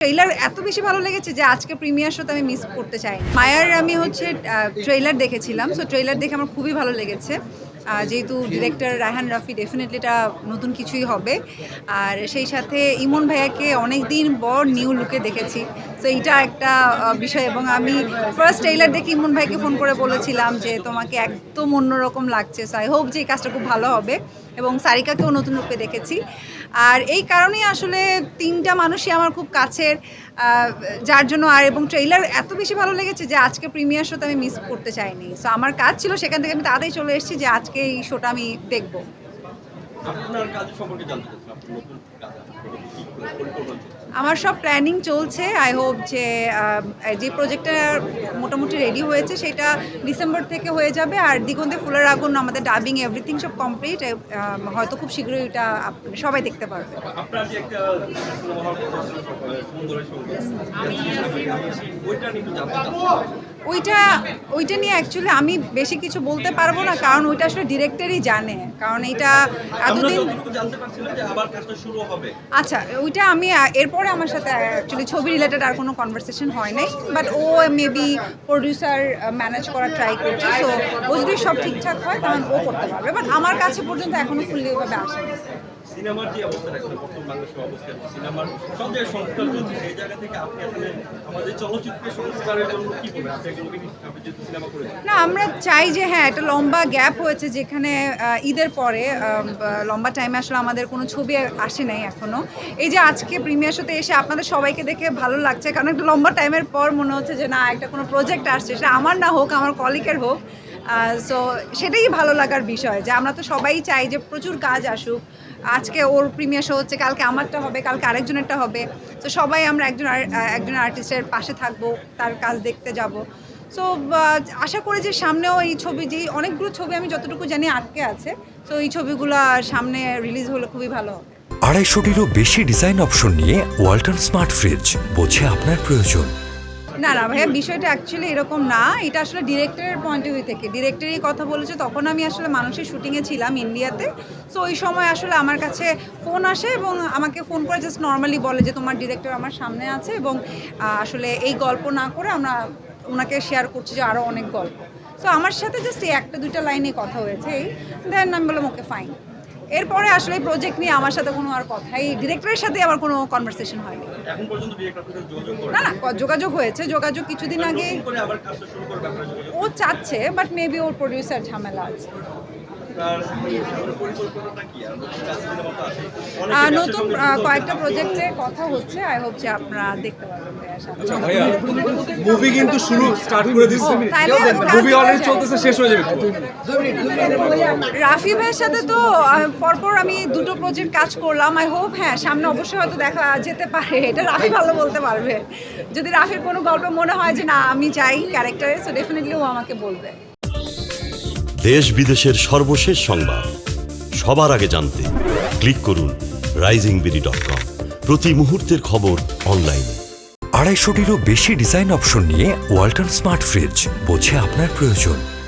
Trailer এত বেশি ভালো লেগেছে যে আজকে প্রিমিয়ার শোতে আমি মিস করতে চাই মায়ার আমি হচ্ছে ট্রেইলার দেখেছিলাম। সো ট্রেইলার দেখে আমার খুবই ভালো লেগেছে। যেহেতু ডিরেক্টর রায়হান রাফি ডেফিনেটলি এটা নতুন কিছুই হবে। আর সেই সাথে ইমন ভাইয়াকে অনেক দিন পর নিউ লুকে দেখেছি। তো এইটা একটা বিষয় এবং আমি ফার্স্ট ট্রেইলার দেখে ইমন ভাইকে ফোন করে বলেছিলাম যে তোমাকে একদম অন্যরকম লাগছে। সো আই হোপ যে এই কাজটা খুব ভালো হবে এবং সারিকাকেও নতুন রূপে দেখেছি। আর এই কারণেই আসলে তিনটা মানুষই আমার খুব কাছের। যার জন্য আর এবং ট্রেইলার এত বেশি ভালো লেগেছে যে আজকে প্রিমিয়ার শোতে আমি মিস করতে চাইনি। সো আমার কাজ ছিল সেখান থেকে আমি তাড়াতাড়ি চলে এসেছি যে আজকে এই শোটা আমি দেখব। আপনার কাজ সম্পর্কে জানতে চাচ্ছিলাম আপনার নতুন কাজ আপনার কি পরিকল্পনা চলছে? আমার সব প্ল্যানিং চলছে। আই হোপ যে যে প্রজেক্টটা মোটামুটি রেডি হয়েছে সেটা ডিসেম্বর থেকে হয়ে যাবে। আর দিগন্তে ফুলের আগুন আমাদের ডাবিং এভরিথিং সব কমপ্লিট হয়তো খুব শীঘ্রই এটা আপ- সবাই দেখতে পারবে। আপনার ওইটা ওইটা নিয়ে অ্যাকচুয়ালি আমি বেশি কিছু বলতে পারব না কারণ ওইটা আসলে ডিরেক্টরই জানে। কারণ এটা এতদিন আচ্ছা ওইটা আমি এরপরে আমার সাথে অ্যাকচুয়ালি ছবি রিলেটেড আর কোনো কনভারসেশন হয় নাই বাট ও মেবি প্রডিউসার ম্যানেজ করার ট্রাই করছে সো ও যদি সব ঠিকঠাক হয় তখন ও করতে পারবে বাট আমার কাছে পর্যন্ত এখনও ফুললি ওইভাবে আসেনি। সিনেমার যে অবস্থা রাখছেন বর্তমান বাংলাদেশের অবস্থা সিনেমার সব জায়গায় সংস্কার চলছে, সেই জায়গা থেকে আপনি আসলে আমাদের চলচ্চিত্রের সংস্কারের জন্য কি বলবেন আপনি যেহেতু সিনেমা করেছেন। না, আমরা চাই যে হ্যাঁ একটা লম্বা গ্যাপ হয়েছে যেখানে ঈদের পরে লম্বা টাইমে আসলে আমাদের কোনো ছবি আসে নাই এখনও। এই যে আজকে প্রিমিয়ার শোতে এসে আপনাদের সবাইকে দেখে ভালো লাগছে, কারণ একটা লম্বা টাইমের পর মনে হচ্ছে যে, না, একটা কোনো প্রজেক্ট আসছে, সেটা আমার না হোক, আমার কলিকের হোক। সো সেটাই ভালো লাগার বিষয় যে আমরা তো সবাই চাই যে প্রচুর কাজ আসুক। আজকে ওর প্রিমিয়ার শো হচ্ছে, কালকে আমারটা হবে, কালকে আরেকজনেরটা হবে। তো সবাই আমরা একজন একজন আর্টিস্টের পাশে থাকব, তার কাজ দেখতে যাব। সো আশা করি যে সামনেও এই ছবি, যে অনেকগুলো ছবি আমি যতটুকু জানি আটকে আছে তো এই ছবিগুলো সামনে রিলিজ হলে খুবই ভালো হবে। আড়াইশোটিরও বেশি ডিজাইন অপশন নিয়ে ওয়ালটন স্মার্ট ফ্রিজ বোঝে আপনার প্রয়োজন। না না, ভাইয়া, বিষয়টা অ্যাকচুয়ালি এরকম না। এটা আসলে ডিরেক্টরের পয়েন্ট অফ ভিউ থেকে। ডিরেক্টরই কথা বলেছে, তখন আমি আসলে মানুষের শুটিংয়ে ছিলাম ইন্ডিয়াতে সো ওই সময় আসলে আমার কাছে ফোন আসে এবং আমাকে ফোন করে জাস্ট নর্মালি বলে যে, তোমার ডিরেক্টর আমার সামনে আছে এবং আসলে এই গল্প না করে আমরা ওনাকে শেয়ার করছি যে আরও অনেক গল্প। সো আমার সাথে জাস্ট এই একটা, দুইটা লাইনে কথা হয়েছে। এই দেন আমি বললাম ওকে ফাইন এরপরে আসলে প্রজেক্ট নিয়ে আমার সাথে কোনো আর কথাই ডিরেক্টরের সাথে আমার কোনো কনভারসেশন হয়নি। না না যোগাযোগ হয়েছে যোগাযোগ কিছুদিন আগে ও চাচ্ছে বাট মেবি ওর প্রডিউসার ঝামেলা আছে। আর আপনার পরিকল্পনাটা কি? আর নতুন কয়েকটা প্রজেক্টে কথা হচ্ছে। আই হোপ যে আপনারা দেখতে পারবেন সাথে। মুভি কিন্তু শুরু স্টার্ট করে দিচ্ছে। মুভি অলরেডি চলতেছে শেষ হয়ে যাবে। রাফি ভাইয়ের সাথে তো পরপর আমি দুটো প্রজেক্ট কাজ করলাম। আই হোপ হ্যাঁ সামনে অবশ্যই হয়তো দেখা যেতে পারে। এটা রাফি ভালো বলতে পারবে। যদি রাফির কোনো গল্প মনে হয় যে না আমি চাই ক্যারেক্টারে সো ডেফিনেটলি ও আমাকে বলবে। দেশ বিদেশের সর্বশেষ সংবাদ। সবার আগে জানতে ক্লিক করুন রাইজিং প্রতি মুহূর্তের খবর অনলাইনে আড়াইশোটিরও বেশি ডিজাইন অপশন নিয়ে ওয়ালটন স্মার্ট ফ্রিজ, বোঝে আপনার প্রয়োজন।